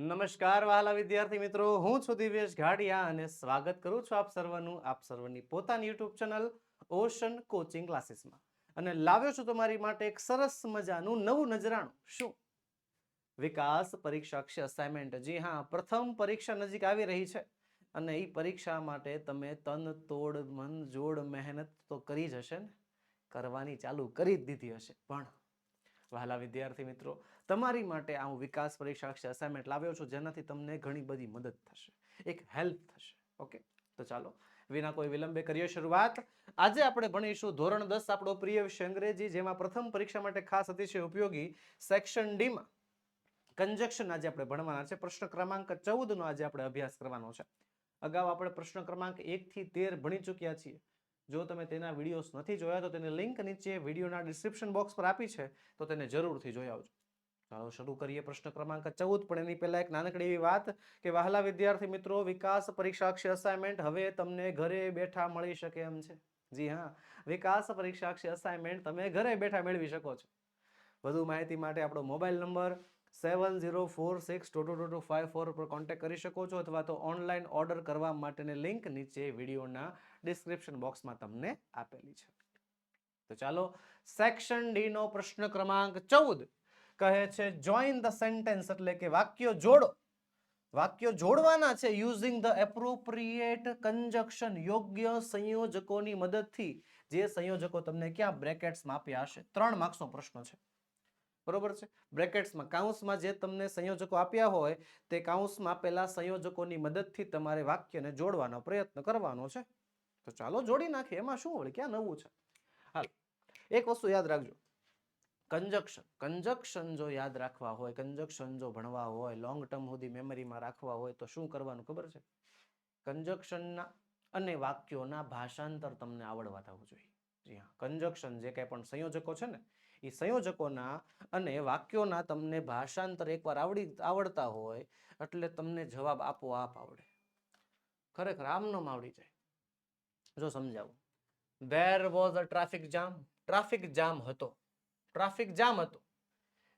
નમસ્કાર વહાલા વિદ્યાર્થી મિત્રો. હું છું દિવેશ ઘાડિયા અને સ્વાગત કરું છું આપ સર્વનું. આપ સર્વની પોતાની યુટ્યુબ ચેનલ ઓશન કોચિંગ ક્લાસીસમાં. અને લાવ્યો છું તમારી માટે એક સરસ મજાનું નવું નજરાણું. શું? વિકાસ, પરીક્ષા, અક્ષય અસાઇનમેન્ટ જી હા, પ્રથમ પરીક્ષા નજીક આવી રહી છે. અને એ પરીક્ષા માટે તમે તન, તોડ, મન, જોડ, મહેનત તો કરી જ હશે ને? કરવાની ચાલુ કરી જ દીધી હશે. પણ વહાલા વિદ્યાર્થી મિત્રો તમારી માટે આ હું વિકાસ પરીક્ષા અક્ષય અસાઇનમેન્ટ લાવ્યો છું, જેનાથી તમને ઘણી બધી મદદ થશે. એક હેલ્પ થશે. ઓકે તો ચાલો, વિના કોઈ વિલંબે કરીએ શરૂઆત. આજે આપણે ભણીશું ધોરણ દસ, આપણો પ્રિય વિષય અંગ્રેજી, જેમાં પ્રથમ પરીક્ષા માટે ખાસ અતિશય ઉપયોગી સેક્શન ડીમાં કંજક્શન આજે આપણે ભણવાના છે. પ્રશ્ન ક્રમાંક ચૌદ નો આજે આપણે અભ્યાસ કરવાનો છે. અગાઉ આપણે પ્રશ્ન ક્રમાંક એક થી તેર ભણી ચૂક્યા છીએ. જો તમે તેના વિડીયોઝ નથી જોયા, તો તેને લિંક નીચે વિડીયોના ડિસ્ક્રિપ્શન બોક્સ પર આપી છે, તો તેને જરૂરથી જોઈ આવજો. ચાલો શરૂ કરીએ પ્રશ્ન ક્રમાંક ચૌદ. પણ એની પહેલા એક નાનકડી એવી વાત કે, વહાલા વિદ્યાર્થી મિત્રો, વિકાસ પરીક્ષાક્ષી અસાઇનમેન્ટ હવે તમને ઘરે બેઠા મળી શકે એમ છે. જી હા, વિકાસ પરીક્ષાક્ષી અસાઇનમેન્ટ તમે ઘરે બેઠા મેળવી શકો છો. વધુ માહિતી માટે આપણો mobile number seven zero four six two two two two five four પર કોન્ટેક્ટ કરી શકો છો અથવા તો ઓનલાઈન ઓર્ડર કરવા માટેની લિંક નીચે વિડીયોના ડિસ્ક્રિપ્શન બોક્સમાં તમને આપેલી છે. તો ચાલો સેક્શન ડી નો પ્રશ્ન ક્રમાંક ચૌદ. કહે છે જોઈન ધ સેન્ટેન્સ એટલે કે વાક્યો જોડો. વાક્યો જોડવાના છે યુઝિંગ ધ એપ્રોપ્રિએટ કન્જક્શન યોગ્ય સંયોજકોની મદદથી. જે સંયોજકો તમને ક્યાં બ્રેકેટ્સમાં આપ્યા હશે? ત્રણ માર્ક્સનો પ્રશ્ન છે. બરોબર છે? બ્રેકેટ્સમાં કાઉન્સમાં જે તમને સંયોજકો આપ્યા હોય, તે કાઉન્સમાં આપેલા સંયોજકોની મદદથી તમારે વાક્યને જોડવાનો પ્રયત્ન કરવાનો છે. તો ચાલો જોડી નાખીએ. એમાં શું વળી? ક્યાં નવું છે? હાલ, એક વસ્તુ યાદ રાખજો. કંજક્શન કંજક્શન જો યાદ રાખવા હોય કંજક્શન જો ભણવા હોય લોંગ ટર્મ સુધી મેમરીમાં રાખવા હોય, તો શું કરવાનું ખબર છે? કંજક્શનના અને વાક્યોના ભાષાંતર તમને આવડવા થવું જોઈએ. જી હા. કંજક્શન જે કંઈ પણ સંયોજકો છે ને, એ સંયોજકોના અને વાક્યોના તમને ભાષાંતર એકવાર આવડી, આવડતા હોય, એટલે તમને જવાબ આપોઆપ આવડે. ખરેખર આમનો આવડી જાય. જો સમજાવું. There was a traffic jam traffic jam હતો. ટ્રાફિક જામ હતો.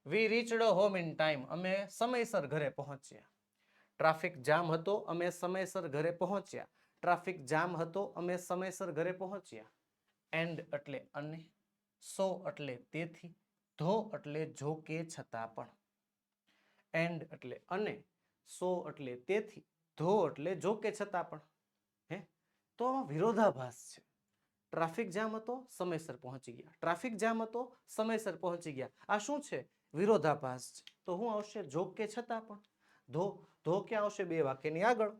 We reached home in time અમે સમયસર ઘરે પહોંચ્યા. ટ્રાફિક જામ હતો, અમે સમયસર ઘરે પહોંચ્યા. ટ્રાફિક જામ હતો, અમે સમયસર ઘરે પહોંચ્યા. એન્ડ એટલે અને, સો એટલે તેથી, ધો એટલે જો કે છતાં પણ. એન્ડ એટલે અને, સો એટલે તેથી, ધો એટલે જો કે છતાં પણ. હે? તો આમાં વિરોધાભાસ છે. ટ્રાફિક જામ હતો, સમયસર પહોંચી ગયા. ટ્રાફિક જામ હતો, સમયસર પહોંચી ગયા. આ શું છે? વિરોધાભાસ છે. તો હું આવશે? જો કે છતાં પણ? ધો ધો ક્યાં આવશે? બે વાક્યની આગળ.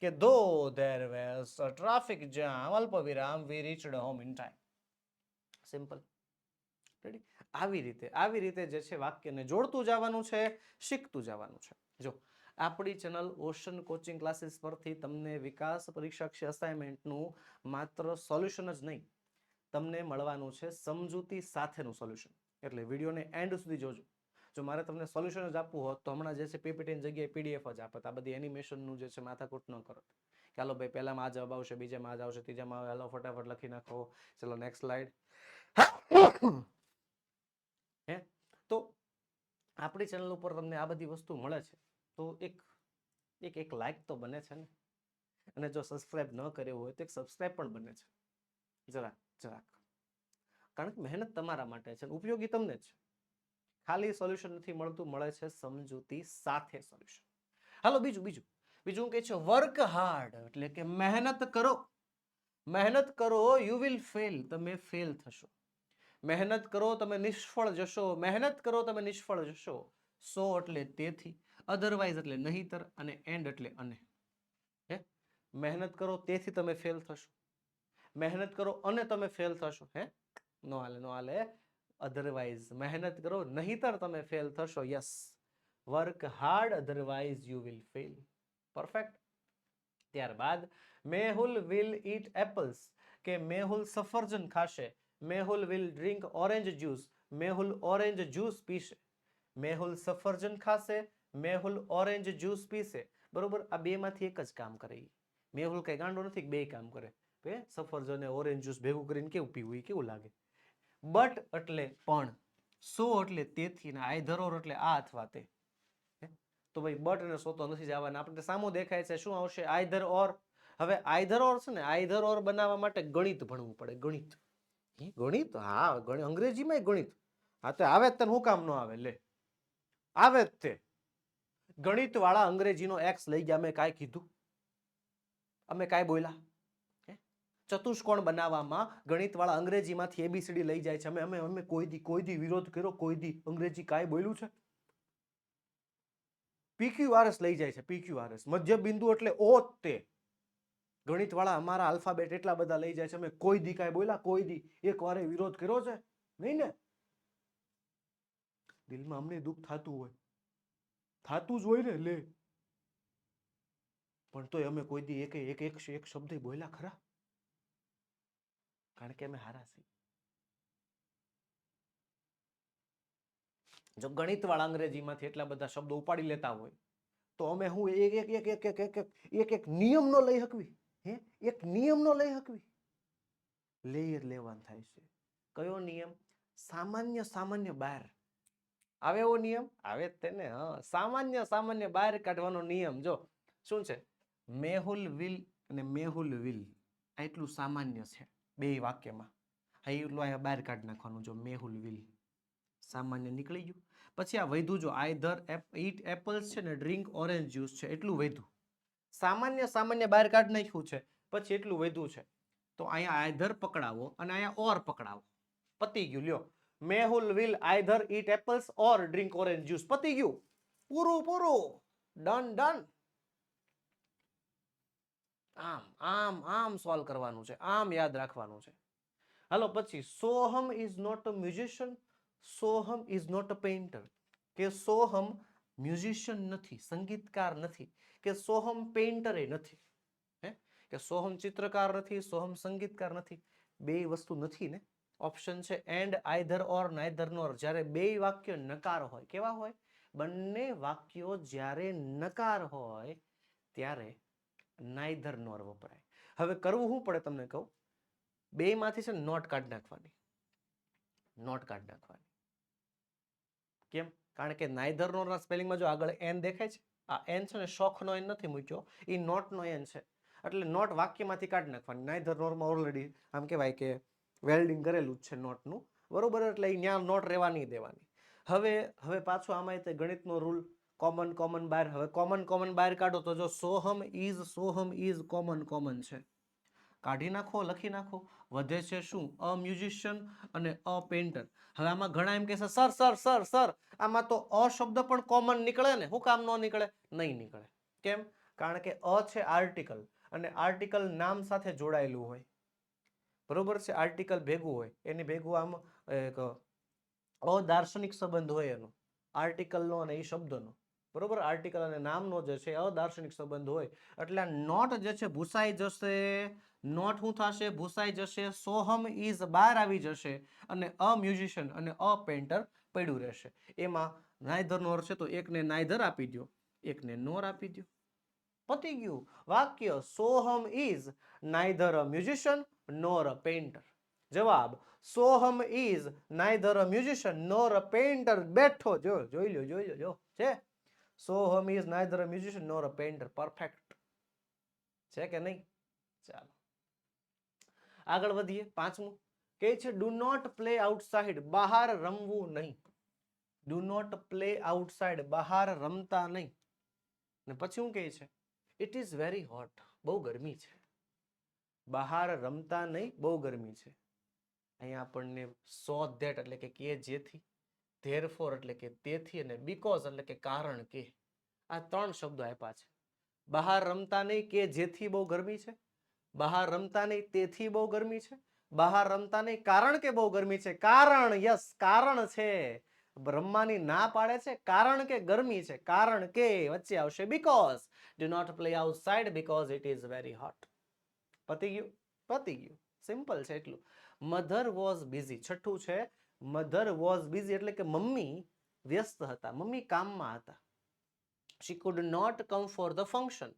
કે ધો, ધેર વેસ ટ્રાફિક જામ. અલ્પ વિરામ we reached home in time. Simple. Ready આવી રીતે આવી રીતે જે છે વાક્યને જોડતું જવાનું છે, શીખતું જવાનું છે. જો આપણી ચેનલ ઓશન કોચિંગ ક્લાસીસ પરથી તમને વિકાસ પરીક્ષા અસાઇનમેન્ટનું માત્ર સોલ્યુશન જ નહીં તમને મળવાનું છે સમજૂતી સાથેનું સોલ્યુશન એટલે વિડીયોને એન્ડ સુધી જોજો. જો મારે તમને સોલ્યુશન જ આપવું હોત તો હમણાં જે છે પીપીટીની જગ્યાએ પીડીએફ જ આપત. આ બધી એનિમેશનનું જે છે માથાકૂટ ન કરો કે હાલો ભાઈ પહેલામાં આ જવાબ આવશે બીજામાં આ જ આવશે ત્રીજામાં આવે, હાલો ફટાફટ લખી નાખો. ચલો નેક્સ્ટ સ્લાઇડ હે? તો આપણી ચેનલ ઉપર તમને આ બધી વસ્તુ મળે છે. તો એક એક એક લાઇક તો બને છે ને? અને જો સબસ્ક્રાઇબ ન કર્યો હોય તો એક સબસ્ક્રાઇબ પણ બને છે. જરાક જરાક. કારણ કે મહેનત તમારા માટે છે ઉપયોગી તમને છે. ખાલી સોલ્યુશન નથી મળતું, મળે છે સમજૂતી સાથે સોલ્યુશન હાલો, બીજું બીજું. બીજું કે છે વર્ક હાર્ડ એટલે કે મહેનત કરો. મહેનત કરો યુ વિલ ફેલ તમે ફેલ થશો. મહેનત કરો, તમે નિષ્ફળ જશો. મહેનત કરો, તમે નિષ્ફળ જશો. સો એટલે તેથી. અધરવાઇઝ એટલે નહીતર અને એન્ડ એટલે અને. હે? મહેનત કરો તેથી તમે ફેલ થશો. મહેનત કરો અને તમે ફેલ થશો. હે? નો હાલે નો હાલે. અધરવાઇઝ મહેનત કરો, નહીતર તમે ફેલ થશો. Yes work hard otherwise you will fail perfect ત્યારબાદ, મેહુલ વિલ ઈટ એપલ્સ કે મેહુલ સફરજન ખાશે. Mehul will drink orange juice Mehul orange juice પીશે. Mehul સફરજન ખાશે. મેહુલ ઓરેન્જ જ્યુસ પીશે. બરોબર? આ બેમાંથી એક જ કામ કરે મેહુલ કંઈ ગાંડો નથી કે બે કામ કરે. બે સફરજન ઓરેન્જ જ્યુસ ભેગું કરીને કેવું પીવું, ઈ કેવું લાગે? બટ એટલે પણ, સો એટલે તેથી ને આઈ ધરોર એટલે આ અથવા તે? તો ભાઈ, બટ અને સો તો નથી જવાના આપણે સામો દેખાય છે, શું આવશે? Either or. હવે આઈધર ઓર છે ને, આઈધર ઓર બનાવવા માટે ગણિત ભણવું પડે, ગણિત. ગણિત? હા ગણિત અંગ્રેજીમાં ગણિત. હા, તો આવે તને, હું કામ ન આવે? લે. આવે જ તે. ગણિત વાળા અંગ્રેજીનો એક્સ લઈ ગયા અમે કાંઈ કીધું? અમે કાંઈ બોલ્યા? ચતુષ્કોણ બનાવવામાં ગણિત વાળા અંગ્રેજીમાંથી એબીસીડી લઈ જાય છે. અમે અમે અમે કોઈ દી કોઈ દી વિરોધ કર્યો કોઈ દી અંગ્રેજી કાંઈ બોલ્યું છે? પીક્યુઆરએસ લઈ જાય છે પીક્યુઆરએસ મધ્ય બિંદુ એટલે ઓ તે. ગણિત વાળા અમારા આલ્ફાબેટ એટલા બધા લઈ જાય છે, અમે કોઈ દી કાંઈ બોલ્યા? કોઈ દી એક વારે વિરોધ કર્યો છે? નહીં ને? દિલમાં અમને દુઃખ થતું હોય. થતું જ હોય ને, લે. પણ તોય અમે કોઈ દી એક એક એક એક શબ્દ બોલ્યા ખરા? કારણ કે અમે હારા છીએ. જો ગણિત વાળા અંગ્રેજીમાંથી એટલા બધા શબ્દો ઉપાડી લેતા હોય, તો અમે હું એક એક એક એક એક એક એક એક એક નિયમ નો લઈ હકવી? હે? એક નિયમ નો લઈ હકવી? લેયર લેવાનું થાય છે. કયો નિયમ? સામાન્ય સામાન્ય બહાર આવે એવો નિયમ? આવે જ તેને, હા. સામાન્ય સામાન્ય બહાર કાઢવાનો નિયમ. જો, શું છે? મેહુલ વિલ અને મેહુલ વિલ એટલું સામાન્ય છે બે વાક્યમાં. હા એટલું અહીંયા બહાર કાઢી નાખવાનું. જો, મેહુલ વિલ, સામાન્ય નીકળી ગયું. પછી આ વધ્યું, જો આઈધર ઈટ એપલ્સ છે ને ડ્રિંક ઓરેન્જ જ્યુસ છે, એટલું વધ્યું. સામાન્ય સામાન્ય બહાર કાઢી નાખ્યું છે, પછી એટલું વધ્યું છે. તો અહીંયા આઈધર પકડાવો અને અહીંયા ઓર પકડાવો. પતી ગયું, લ્યો. Mehul will either eat apples or drink orange juice. પતી ગયું. પૂરું પૂરું. Done done. આમ આમ આમ સોલ્વ કરવાનું છે. આમ યાદ રાખવાનું છે. હાલો, પછી Soham is not a musician Soham is not a painter કે સોહમ મ્યુઝિશિયન નથી, સંગીતકાર નથી, કે સોહમ પેઇન્ટરે નથી. હે? કે સોહમ ચિત્રકાર નથી, સોહમ સંગીતકાર નથી. બે વસ્તુ નથી ને? ઓપ્શન છે and either or neither nor જ્યારે બે વાક્ય નકાર હોય, કેવા હોય? બંને વાક્યો જ્યારે નકાર હોય, ત્યારે નાઈધર નોર વપરાય. હવે કરવું શું પડે તમને કહું? બે માંથી છે નોટ કાઢ નાખવાની. નોટ કાઢ નાખવાની. કેમ? કારણ કે નાઈધર નોર ના સ્પેલિંગમાં જો આગળ એન દેખાય છે, આ એન છે ને શોખનો એન નથી મૂક્યો. એ નોટનો એન છે. એટલે નોટ વાક્યમાંથી કાઢી નાખવાની. નાઈધર નોરમાં ઓલરેડી આમ કહેવાય કે વેલ્ડિંગ કરેલું જ છે નોટનું. બરોબર? એટલે ત્યાં નોટ રહેવા નહીં દેવાની. હવે હવે પાછું આમાં તે ગણિતનો રૂલ કોમન કોમન બાર. હવે કોમન કોમન બાર કાઢો તો જો Soham is Soham is common common છે. કાઢી નાખો, લખી નાખો. વધે છે શું? અ મ્યુઝિશિયન અને અ પેન્ટર હવે આમાં ઘણા એમ કહેશે સર સર સર સર. આમાં તો અ શબ્દ પણ કોમન નીકળે ને? હું કામ ન નીકળે? નહીં નીકળે. કેમ? કારણ કે અ છે આર્ટિકલ અને આર્ટિકલ નામ સાથે જોડાયેલું હોય. બરોબર છે? આર્ટિકલ ભેગું હોય, એની ભેગું આમ એક અદાર્શનિક સંબંધ હોય એનો. આર્ટિકલનો અને એ શબ્દનો. બરોબર? આર્ટિકલ અને નામનો જે છે અદાર્શનિક સંબંધ હોય. એટલે નોટ જે છે, ભૂસાઈ જશે, નોટ શું થશે? ભૂસાઈ જશે, સોહમ ઇઝ બહાર આવી જશે અને અ મ્યુઝિશિયન અને અ પેન્ટર પડ્યું રહેશે. એમાં નાયધર નોર છે, તો એકને નાયધર આપી દો એકને નોર આપી દો પતી ગયું. વાક્ય Soham is neither a musician nor a painter જવાબ, Soham is neither a musician nor a painter. બેઠો, જો, જોઈ લો જોઈ લો જો, છે? Soham is neither a musician nor a painter. Perfect. છે કે નહીં? ચાલો. આગળ વધીએ, પાંચમું. કે છે ડુ નોટ પ્લે આઉટસાઇડ બહાર રમવું નહીં. ડુ નોટ પ્લે આઉટસાઇડ બહાર રમતા નહીં. ને પછી શું કહે છે? ઇટ ઇઝ વેરી હોટ બહુ ગરમી છે. બહાર રમતા નહીં, બહુ ગરમી છે. અહીંયા આપણને સો ધેટ એટલે કે કે જેથી ધેરફોર એટલે કે તેથી અને બીકોઝ એટલે કે કારણ કે, આ ત્રણ શબ્દો આપ્યા છે. બહાર રમતા નહીં, કે જેથી બહુ ગરમી છે? બહાર રમતા નહીં, તેથી બહુ ગરમી છે? બહાર રમતા નહીં, કારણ કે બહુ ગરમી છે? કારણ, યસ, કારણ છે. રમવાની ના પાડે છે? કારણ કે ગરમી છે? કારણ કે વચ્ચે આવશે because do not play outside because it is very hot પતી ગયું પતી ગયું. સિમ્પલ છે એટલું. મધર વોઝ બિઝી છઠ્ઠું છે મધર વોઝ બિઝી એટલે કે મમ્મી વ્યસ્ત હતા, મમ્મી કામમાં હતા. She could not come for the function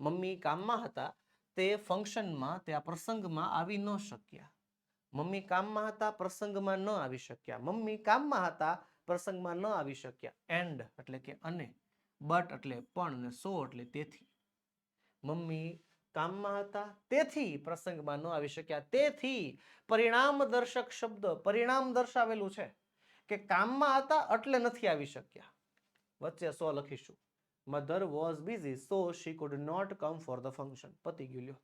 mummy કામમાં હતા, તે ફંક્શનમાં તે આ પ્રસંગમાં આવી ન શક્યા. મમ્મી કામમાં હતા, પ્રસંગમાં ન આવી શક્યા. મમ્મી કામમાં હતા, પ્રસંગમાં ન આવી શક્યા. એન્ડ એટલે કે અને. બટ એટલે પણ ને સો એટલે તેથી. મમ્મી કામમાં હતા. તેથી પ્રસંગમાં ન આવી શક્યા. તેથી પરિણામ દર્શક શબ્દ, પરિણામ દર્શાવેલું છે કે કામમાં હતા એટલે નથી આવી શક્યા. વચ્ચે સો લખીશું. Mother was busy so she could not come for the function પતી ગયું લ્યો.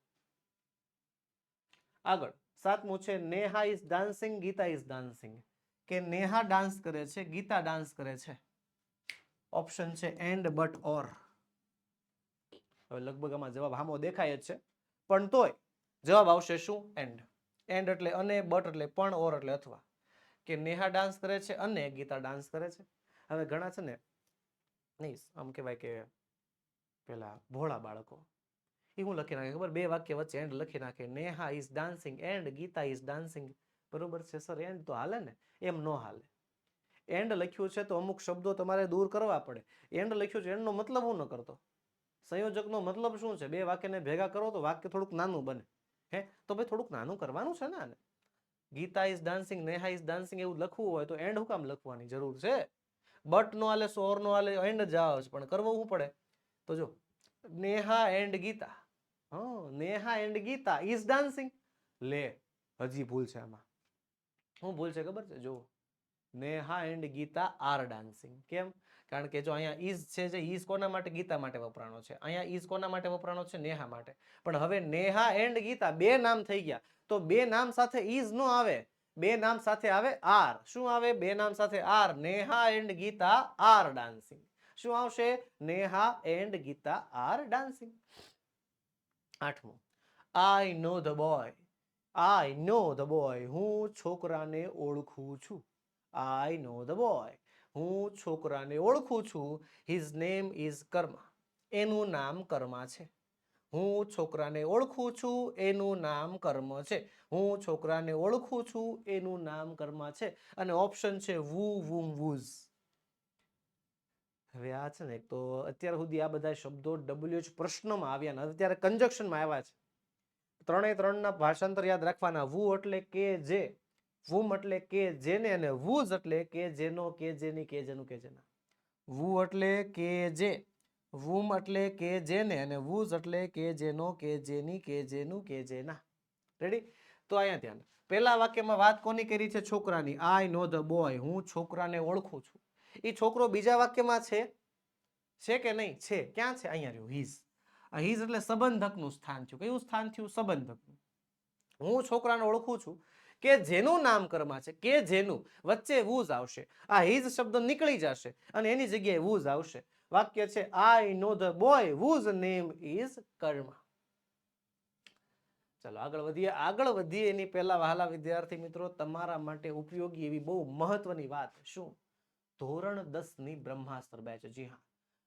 આગળ, સાતમું છે Neha is dancing Geeta is dancing કે નેહા ડાન્સ કરે છે, ગીતા ડાન્સ કરે છે. ઓપ્શન છે એન્ડ બટ ઓર હવે લગભગ આમાં જવાબ હામો દેખાય જ છે. પણ તોય જવાબ આવશે શું? એન્ડ એન્ડ એટલે અને બટ એટલે પણ ઓર એટલે અથવા. કે નેહા ડાન્સ કરે છે અને ગીતા ડાન્સ કરે છે. હવે ઘણા છે ને, નહીં, આમ કહેવાય કે પેલા ભોળા બાળકો. એ હું લખી નાખે, ખબર? બે વાક્ય વચ્ચે એન્ડ લખી નાખે. Neha is dancing and Geeta is dancing બરોબર છે સર એન્ડ તો હાલે ને? એમ નો હાલે. એન્ડ લખ્યું છે તો અમુક શબ્દો તમારે દૂર કરવા પડે. એન્ડ લખ્યું છે એન્ડનો મતલબ હું ન કરતો. સંયોજકનો મતલબ શું છે? બે વાક્યને ભેગા કરો તો વાક્ય થોડુંક નાનું બને. હે? તો ભાઈ થોડુંક નાનું કરવાનું છે ને Geeta is dancing Neha is dancing એવું લખવું હોય તો એન્ડ હું કામ લખવાની જરૂર છે? બટ નો આલે સોર નો આલે એન્ડ જ આવે છે, પણ કરવું શું પડે? તો જો, નેહા એન્ડ ગીતા. હા, Neha and Geeta is dancing લે, હજી ભૂલ છે આમાં. શું ભૂલ છે ખબર છે? જો Neha and Geeta are dancing કેમ? કારણ કે જો અહીંયા ઈઝ છે જે ઈઝ કોના માટે? ગીતા માટે વપરાણો છે. અહીંયા ઈઝ કોના માટે વપરાણો છે? નેહા માટે. પણ હવે નેહા એન્ડ ગીતા બે નામ થઈ ગયા. તો બે નામ સાથે ઈઝ નો આવે. બે નામ સાથે આવે આર. શું આવે? બે નામ સાથે are. Neha and Geeta are dancing. શું આવશે? Neha and Geeta are dancing. આઠમું. I know the boy. I know the boy. હું છોકરાને ઓળખું છું. I know the boy. હું છોકરાને ઓળખું છું. હિઝ નેમ ઇઝ કર્મા એનું નામ કર્મા છે. હું છોકરાને ઓળખું છું. એનું નામ કર્મ છે. હું છોકરાને ઓળખું છું. એનું નામ કર્મા છે. અને ઓપ્શન છે વુ, વુમ, વુઝ. હવે આ છે ને તો અત્યાર સુધી આ બધા શબ્દો ડબલ્યુ જ પ્રશ્નમાં આવ્યા ને અત્યારે કન્જક્શનમાં આવ્યા છે. ત્રણે ત્રણના ભાષાંતર યાદ રાખવાના. વુ એટલે કે જે. વુમ એટલે કે જેને અને વુઝ એટલે કે જેનો, કે જેની, કે જેનું, કે જેના. વુ એટલે કે જે. વુમ એટલે કે જેને અને વુઝ એટલે કે જેનો, કે જેની, કે જેનું, કે જેના. રેડી તો અહીંયા ધ્યાન. પહેલા વાક્યમાં વાત કોની કરી છે? છોકરાની. આઈ નો ધ બોય હું છોકરાને ઓળખું છું. એ છોકરો બીજા વાક્યમાં છે? છે કે નહીં? છે. ક્યાં છે? અહીંયા રહ્યું. હિઝ હીઝ એટલે સંબંધકનું સ્થાન થયું. કયું સ્થાન થયું? સંબંધકનું. હું છોકરાને ઓળખું છું. કે જેનું નામ કર્મા છે, કે જેનું વચ્ચે વૂઝ આવશે. આ હિઝ શબ્દ નીકળી જશે અને એની જગ્યાએ વૂઝ આવશે. વાક્ય છે I know the boy whose name is Karma ચલો, આગળ વધીએ. આગળ વધીએ એની પહેલા વહાલા વિદ્યાર્થી મિત્રો, તમારા માટે ઉપયોગી એવી બહુ મહત્વની વાત શું? ધોરણ દસની બ્રહ્માસ્ત્ર બેચ. જી હા.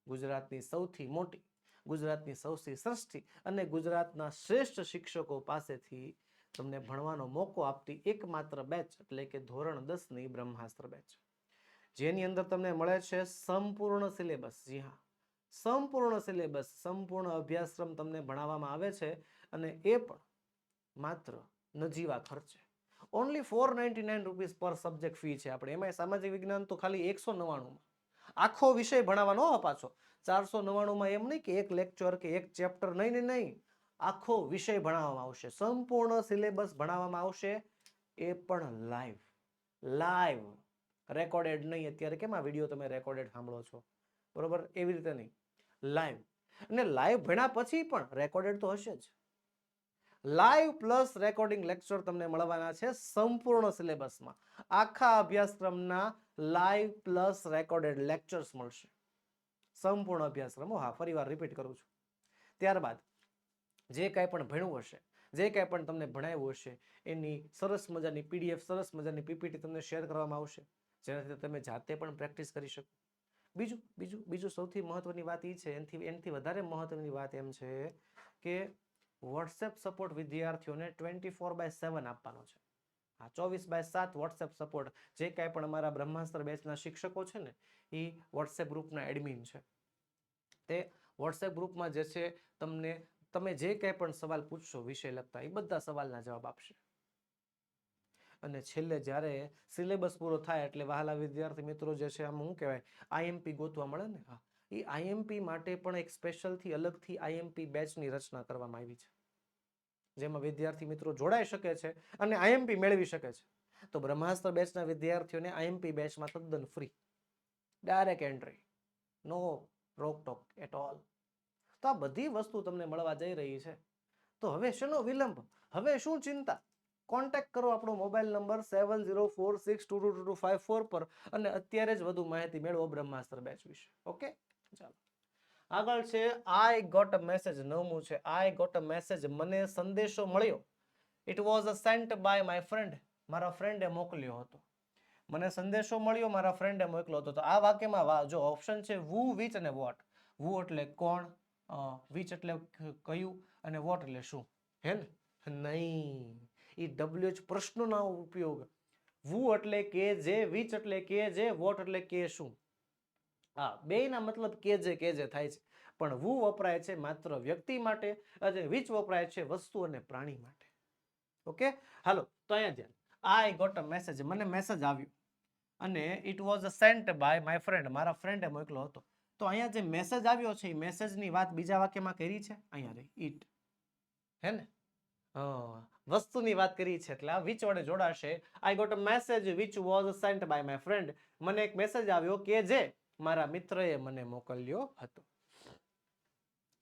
ગુજરાતની સૌથી મોટી, ગુજરાતની સૌથી સૃષ્ટિ અને ગુજરાતના શ્રેષ્ઠ શિક્ષકો પાસેથી તમને ભણવાનો મોકો આપતી એકમાત્ર બેચ એટલે કે ધોરણ દસની બ્રહ્માસ્ત્ર બેચ. જેની અંદર તમને મળે છે સંપૂર્ણ સિલેબસ. જી હા. સંપૂર્ણ સિલેબસ, સંપૂર્ણ અભ્યાસક્રમ તમને ભણાવવામાં આવે છે અને એ પણ માત્ર નજીવા ખર્ચે. Only four ninety nine rupees પર સબ્જેક્ટ ફી છે આપણે. એમાં સામાજિક વિજ્ઞાન તો ખાલી એકસો નવ્વાણુંમાં આખો વિષય ભણાવવાનો પાછો. ચારસો નવ્વાણુંમાં એમ નહીં કે એક લેક્ચર કે એક ચેપ્ટર નહીં નહીં નહીં. આખો વિષય ભણાવવામાં આવશે. સંપૂર્ણ સિલેબસ ભણાવવામાં આવશે. એ પણ લાઈવ લાઈવ રેકોર્ડેડ નહીં. અત્યારે કેમ આ વીડિયો તમે રેકોર્ડેડ સાંભળો છો? બરોબર? એવી રીતે નહીં. લાઈવ અને લાઈવ ભણ્યા પછી પણ રેકોર્ડેડ તો હશે જ. લાઈવ પ્લસ રેકોર્ડિંગ લેક્ચર તમને મળવાના છે સંપૂર્ણ સિલેબસમાં. આખા અભ્યાસક્રમના લાઈવ પ્લસ રેકોર્ડેડ લેક્ચર્સ મળશે. સંપૂર્ણ અભ્યાસક્રમો. હા હા ફરીવાર રિપીટ કરું છું. ત્યારબાદ જે કાંઈ પણ ભણ્યું હશે, જે કાંઈ પણ તમને ભણાવ્યું હશે, એની સરસ મજાની પીડીએફ સરસ મજાની પીપીટી તમને શેર કરવામાં આવશે, જેનાથી તમે જાતે પણ પ્રેક્ટિસ કરી શકો. બીજું બીજું બીજું સૌથી મહત્વની વાત એ છે, એનાથી એનાથી વધારે મહત્વની વાત એમ છે કે વોટ્સએપ સપોર્ટ વિદ્યાર્થીઓને ટ્વેન્ટી ફોર બાય સેવન આપવાનો છે. આ ચોવીસ બાય સાત વોટ્સએપ સપોર્ટ જે કાંઈ પણ અમારા બ્રહ્માસ્ત્ર બેચના શિક્ષકો છે ને એ વોટ્સએપ ગ્રુપના એડમિન છે. તે વોટ્સએપ ગ્રુપમાં જે છે, તમને તમે જે કંઈ પણ સવાલ પૂછશો, વિષય લગતા એ બધા સવાલના જવાબ આપશે. અને છેલ્લે જ્યારે સિલેબસ પૂરો થાય એટલે વહાલા વિદ્યાર્થી મિત્રો જે છે, આમ શું કહેવાય આઈએમપી ગોતવા મળે ને? હા. એ આઈએમપી માટે પણ એક સ્પેશિયલથી અલગથી આઈએમપી બેચની રચના કરવામાં આવી છે. જેમાં વિદ્યાર્થી મિત્રો જોડાઈ શકે છે અને આઈએમપી મેળવી શકે છે. તો બ્રહ્માસ્ત્ર બેચના વિદ્યાર્થીઓને આઈએમપી બેચમાં તદ્દન ફ્રી. Direct entry. નો રોકટોક એટ ઓલ. તો આ બધી વસ્તુ તમને મળવા જઈ રહી છે. તો હવે શેનો વિલંબ? હવે શું ચિંતા? કોન્ટેક્ટ કરો આપણો mobile number seven zero four six two two two five four પર અને અત્યારે જ વધુ માહિતી મેળવો બ્રહ્માસ્ત્ર બેચ વિશે. ઓકે ચાલો. આગળ છે આઈ ગોટ અ મેસેજ નવમું છે. આઈ ગોટ અ મેસેજ મને સંદેશો મળ્યો. It was a sent by my friend મારા ફ્રેન્ડે મોકલ્યો હતો. મને સંદેશો મળ્યો, મારા ફ્રેન્ડે મોકલ્યો હતો. તો આ વાક્યમાં જો ઓપ્શન છે વુ વિચ અને વોટ વુ એટલે કોણ? વિચ એટલે કયું અને વોટ એટલે શું? હે ને નહીં એ ડબલ્યુએચ પ્રશ્નોના ઉપયોગ. વુ એટલે કે જે વિચ એટલે કે જે, વોટ એટલે કે શું? હા, બેયના મતલબ કે જે કે જે થાય છે. પણ વુ વપરાય છે માત્ર વ્યક્તિ માટે અને વિચ વપરાય છે વસ્તુ અને પ્રાણી માટે. ઓકે? હાલો, તો અહીંયા ધ્યાન. આઈ ગોટ અ મેસેજ મને મેસેજ આવ્યો. અને it was sent by my friend મારા ફ્રેન્ડે મોકલો હતો. તો અહીંયા જે મેસેજ આવ્યો છે, એ મેસેજની વાત બીજા વાક્યમાં કરી છે? અહીંયા રહી. ઇટ હે ને? વસ્તુની વાત કરી છે એટલે આ વિચ વડે જોડાશે? I got a message which was sent by my friend મને એક મેસેજ આવ્યો કે જે મારા મિત્રએ મને મોકલ્યો હતો.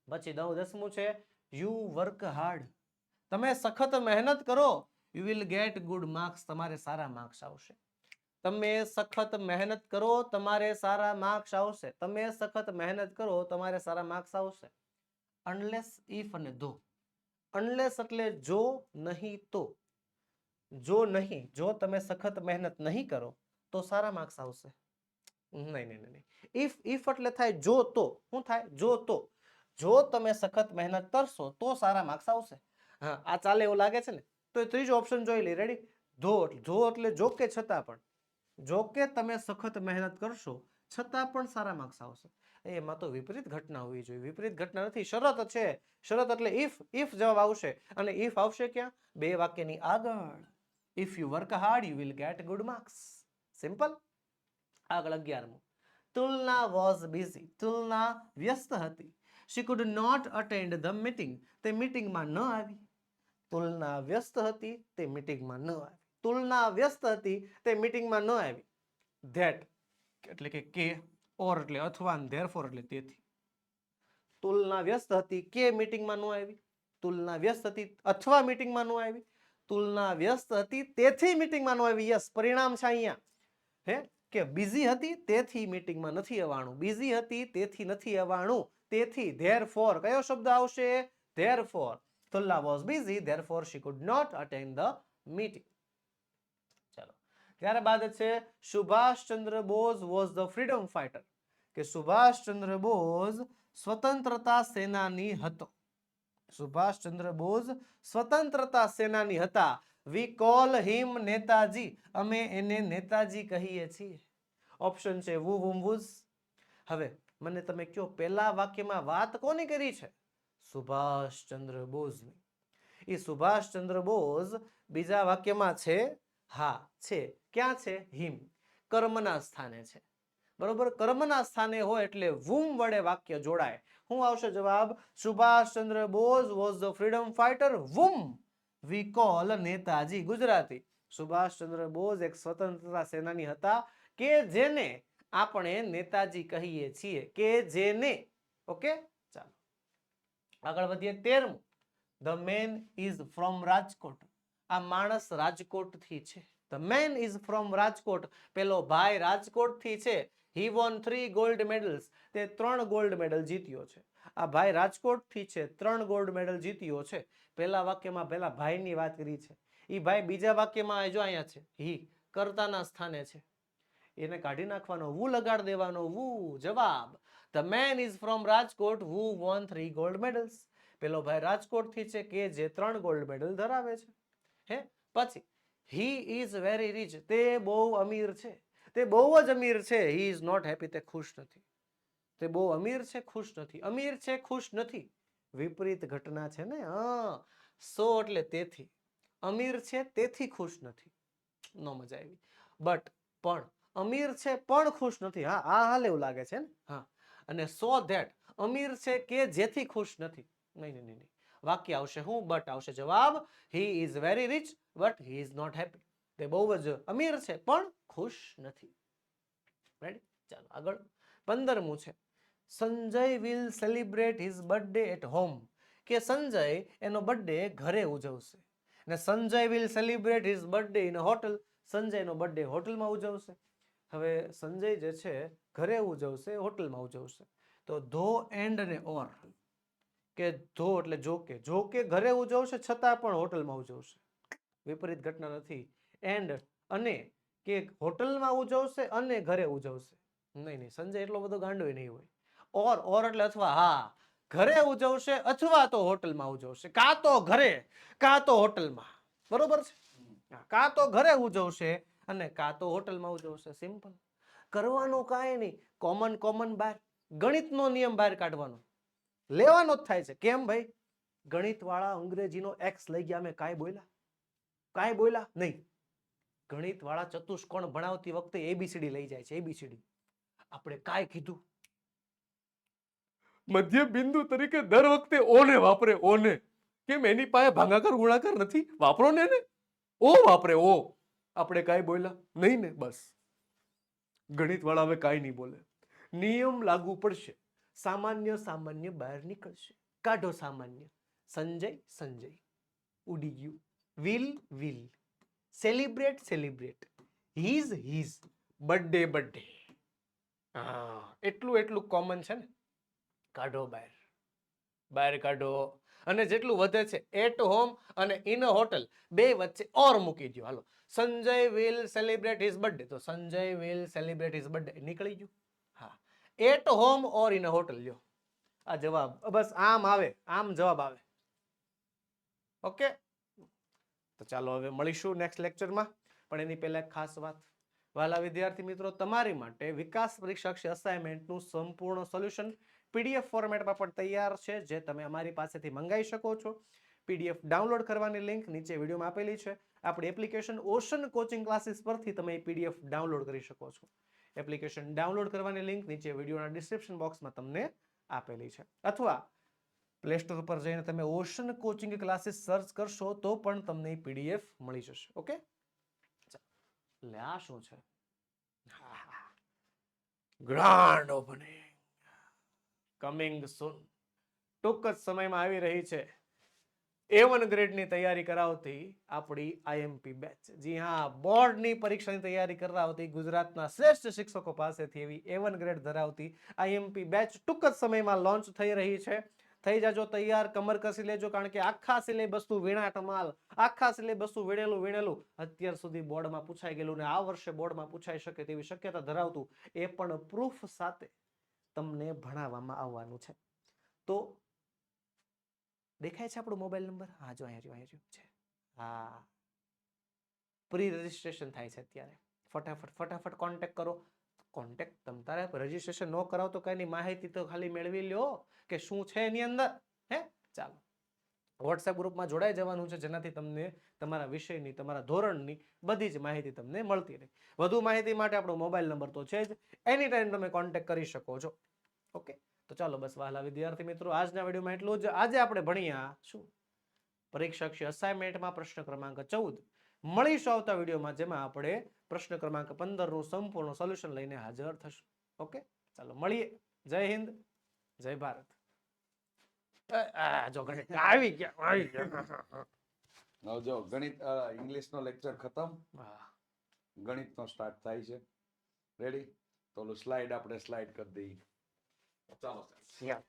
પછી નવ દસમું છે યુ વર્ક હાર્ડ તમે સખત મહેનત કરો. You will get good marks તમારે સારા માર્ક્સ આવશે. તમે સખત મહેનત કરો, તમારે સારા માર્ક્સ આવશે. તમે સખત મહેનત કરો, તમારે સારા માર્ક્સ આવશે. અનલેસ ઇફ અને ધો અનલેસ એટલે જો નહીં તો. જો નહીં, જો તમે સખત મહેનત નહીં કરો, તો સારા માર્ક્સ આવશે. નહીં નહીં નહીં ઇફ ઇફ એટલે થાય જો તો. શું થાય? જો તો. જો તમે સખત મહેનત કરશો, તો સારા માર્ક્સ આવશે. હા, આ ચાલે એવું લાગે છે ને? તો એ ત્રીજો ઓપ્શન જોઈ લે. રેડી ધો જો એટલે જો કે છતાં પણ. જો કે તમે સખત મહેનત કરશો, છતાં પણ સારા માર્ક્સ આવશે. એમાં તો વિપરીત ઘટના હોવી જોઈએ. વિપરીત ઘટના નથી, શરત છે. શરત એટલે ઇફ ઇફ જવાબ આવશે. અને ઇફ આવશે ક્યાં? બે વાક્યની આગળ. If you work hard you will get good marks simple આગળ અગિયારમું. તુલના વોઝ બિઝી તુલના વ્યસ્ત હતી. She could not attend the meeting તે મીટિંગમાં ન આવી. તુલના વ્યસ્ત હતી, તે મીટિંગમાં ન આવી. તુલના વ્યસ્ત હતી, તે મીટિંગમાં ન આવી. ધેટ એટલે કે કે ઓર એટલે અથવા ધેરફોર એટલે તેથી. તુલના વ્યસ્ત હતી, કે મીટિંગમાં ન આવી? તુલના વ્યસ્ત હતી, અથવા મીટિંગમાં ન આવી? તુલના વ્યસ્ત હતી, તેથી મીટિંગમાં ન આવી? યસ પરિણામ છે અહીંયા. હે? કે બિઝી હતી, તેથી મીટિંગમાં નથી આવવાનું. બિઝી હતી, તેથી નથી આવવાનું. તેથી ધેર ફોર કયો શબ્દ આવશે? Therefore Tulla was busy therefore she could not attend the meeting ચાલો ત્યારબાદ છે Subhashchandra Bose was the freedom fighter. કે સુભાષચંદ્ર બોઝ સ્વતંત્રતા સેનાની હતો. સુભાષચંદ્ર બોઝ સ્વતંત્રતા સેનાની હતા. We call him Netaji. અમે એને નેતાજી કહીએ છીએ. ઓપ્શન છે વુ વુમ વુઝ હવે મને તમે કયો પહેલા વાક્યમાં વાત કોની કરી છે? સુભાષચંદ્ર બોઝની. એ સુભાષચંદ્ર બોઝ બીજા વાક્યમાં છે, હા, છે. ક્યાં છે? હિમ. કર્મના સ્થાને છે. બરોબર? કર્મના સ્થાને હોય એટલે વુમ વડે વાક્ય જોડાય. શું આવશે જવાબ Subhashchandra Bose was the freedom fighter whom. We call Netaji Gujarati. Subhashchandra Bose એક સ્વતંત્રતા સેનાની હતા કે જેને આપણે નેતાજી કહીએ છીએ. કે જેને. ઓકે? ચાલો. આગળ વધીએ. તેરમું. The man is from Rajkot. આ માણસ રાજકોટથી છે. The man is from Rajkot. પેલો ભાઈ રાજકોટથી છે. He won three gold medals તે ત્રણ ગોલ્ડ મેડલ જીત્યો છે. આ ભાઈ રાજકોટથી છે. ત્રણ ગોલ્ડ મેડલ જીત્યો છે. પહેલા વાક્યમાં પહેલા ભાઈની વાત કરી છે. એ ભાઈ બીજા વાક્યમાં જો અહીંયા છે. હી કર્તાના સ્થાને છે. એને કાઢી નાખવાનો, વુ લગાડ દેવાનો, વુ જવાબ. The man is from Rajkot. Who won three gold medals પેલો ભાઈ રાજકોટથી છે કે જે ત્રણ ગોલ્ડ મેડલ ધરાવે છે. હે? પછી હી ઇઝ વેરી રીચ તે બહુ અમીર છે. તે બહુ જ અમીર છે. હી ઇઝ નોટ હેપી તે ખુશ નથી. તે બહુ અમીર છે, ખુશ નથી. અમીર છે, ખુશ નથી. વિપરીત ઘટના છે ને? હા. સો એટલે તેથી. અમીર છે, તેથી ખુશ નથી. નો મજા આવી. બટ પણ. અમીર છે, પણ ખુશ નથી. હા, આ હાલ એવું લાગે છે ને? હા. અને સો ધેટ અમીર છે કે જેથી ખુશ નથી. નહીં નહીં નહીં. વાક્ય આવશે હું બટ આવશે જવાબ he is very rich but he is not happy તે બહુ જ અમીર છે, પણ ખુશ નથી. રેડી ચાલો, આગળ. પંદરમું છે. Sanjay will celebrate his birthday at home કે સંજય એનો બર્થડે ઘરે ઉજવશે. અને Sanjay will celebrate his birthday in hotel સંજયનો birthday હોટલમાં ઉજવશે. હવે સંજય જે છે, ઘરે ઉજવશે, હોટલમાં ઉજવશે. તો ધો એન્ડ અને ઓર. કે ધો એટલે જોકે જોકે ઘરે ઉજવશે છતાં પણ હોટલમાં ઉજવશે વિપરીત ઘટના નથી. એન્ડ અને કે હોટલમાં ઉજવશે અને ઘરે ઉજવશે નહીં નહીં, સંજય એટલો બધો ગાંડોય નહીં હોય. ઓર ઓર એટલે અથવા હા, ઘરે ઉજવશે અથવા તો હોટલમાં ઉજવશે કાં તો ઘરે, કાં તો હોટલમાં. બરોબર છે? કાં તો ઘરે ઉજવશે અને કાં તો હોટલમાં ઉજવશે સિમ્પલ. કરવાનું કાંઈ નહીં. કોમન કોમન બહાર ગણિતનો નિયમ બહાર કાઢવાનો. લેવાનો જ થાય છે. કેમ ભાઈ? ગણિત વાળા અંગ્રેજીનો એક્સ લઈ ગયા અમે કાંઈ બોલ્યા? કાંઈ બોલ્યા? નહીં. ગણિત વાળા ચતુષ્કોણ ભણાવતી વખતે એબીસીડી લઈ જાય છે. એબીસીડી આપણે કાંઈ કીધું? મધ્ય બિંદુ તરીકે દર વખતે ઓને વાપરે. ઓને કેમ? એની પાસે ભાંગાકાર, ગુણાકાર નથી? વાપરો ને એને. ઓ વાપરે. ઓ આપણે કાંઈ બોલ્યા? નહીં ને. બસ. ગણિત વાળા હવે કાંઈ નહીં બોલે. નિયમ લાગુ પડશે. સામાન્ય સામાન્ય બહાર નીકળશે. કાઢો સામાન્ય. સંજય સંજય. ઉડી ગયું. Will will celebrate celebrate his his birthday birthday હા, એટલું એટલું કોમન છે ને? કાઢો બહાર. બહાર કાઢો. અને જેટલું વધે છે એટ હોમ અને ઇન અ હોટલ બે વચ્ચે ઓર મૂકી દો હાલો. Sanjay will celebrate his birthday તો Sanjay will celebrate his birthday નીકળી ગયું. At home or in a hotel લ્યો. આ જવાબ. બસ આમ આવે. આમ જવાબ આવે. ઓકે? તો ચાલો હવે મળીશું નેક્સ્ટ લેક્ચરમાં પણ એની પહેલા ખાસ વાત. વાલા વિદ્યાર્થી મિત્રો તમારી માટે વિકાસ પરીક્ષા અસાઇનમેન્ટનું સંપૂર્ણ સોલ્યુશન પીડીએફ ફોર્મેટમાં પણ તૈયાર છે જે તમે અમારી પાસેથી મંગાવી શકો છો. પીડીએફ ડાઉનલોડ કરવાની લિંક નીચે વિડીયોમાં આપેલી છે. આપણી એપ્લિકેશન ઓશન કોચિંગ ક્લાસીસ પરથી તમે પીડીએફ ડાઉનલોડ કરી શકો છો. એપ્લિકેશન ડાઉનલોડ કરવાની લિંક નીચે વિડીયોના ડિસ્ક્રિપ્શન બોક્સમાં તમને આપેલી છે. અથવા પ્લે સ્ટોર પર જઈને તમે ઓશન કોચિંગ ક્લાસીસ સર્ચ કરશો તો પણ તમને પીડીએફ મળી જશે. ઓકે એટલે આ શું છે? ગ્રાન્ડ ઓપનિંગ કમિંગ સૂન ટૂંક જ સમયમાં આવી રહી છે. એ વન ગ્રેડની તૈયારી કરાવતી આપણી આઈએમપી બેચ જી હા બોર્ડની પરીક્ષાની તૈયારી કરાવતી ગુજરાતના શ્રેષ્ઠ શિક્ષકો પાસેથી એવી એ વન ગ્રેડ ધરાવતી આઈએમપી બેચ ટૂંક જ સમયમાં લોન્ચ થઈ રહી છે. થઈ જાજો તૈયાર, કમર કસી લેજો, કારણ કે આખા સિલેબસનું વીણા ટમાલ આખા સિલેબસનું વીણેલું વીણેલું અત્યાર સુધી બોર્ડમાં પૂછાઈ ગયેલું ને આ વર્ષે બોર્ડમાં પૂછાઈ શકે તેવી શક્યતા ધરાવતું એ પણ પ્રૂફ સાથે તમને ભણાવવામાં આવવાનું છે. તો દેખાય છે આપણો મોબાઈલ નંબર હા, જો, અહીંયા અહીંયા જો, છે. હા. પ્રી રજીસ્ટ્રેશન થાય છે અત્યારે. ફટાફટ ફટાફટ કોન્ટેક કરો. કોન્ટેક તમ તારે રજીસ્ટ્રેશન ન કરાવ તો કઈ માહિતી તો ખાલી મેળવી લ્યો કે શું છે એની અંદર. હે? ચાલો. વોટ્સએપ ગ્રુપમાં જોડાઈ જવાનું છે, જેનાથી તમને તમારા વિષયની, તમારા ધોરણની બધી જ માહિતી તમને મળતી રહે. વધુ માહિતી માટે આપણો મોબાઈલ નંબર તો છે જ. એની ટાઈમ તમે કોન્ટેક્ટ કરી શકો છો. ઓકે તો ચાલો બસ વહાલા વિદ્યાર્થી મિત્રો આજના વિડીયોમાં એટલું જ. આજે આપણે ભણ્યા શું? પરીક્ષાક્ષી અસાઇનમેન્ટમાં પ્રશ્ન ક્રમાંક ચૌદ. મળીશું આવતા વિડીયોમાં જેમાં આપણે પ્રશ્ન ક્રમાંક પંદરનું સંપૂર્ણ સોલ્યુશન લઈને હાજર થશું. ઓકે? ચાલો મળીએ. જય હિન્દ જય ભારત. જો ગણિત આવી ગયા આવી ગયા. જો ગણિત ઇંગ્લિશ નો લેક્ચર ખતમ. ગણિત નો સ્ટાર્ટ થાય છે. રેડી તો સ્લાઇડ આપણે સ્લાઇડ કરી દઈએ. ચાલો Yeah.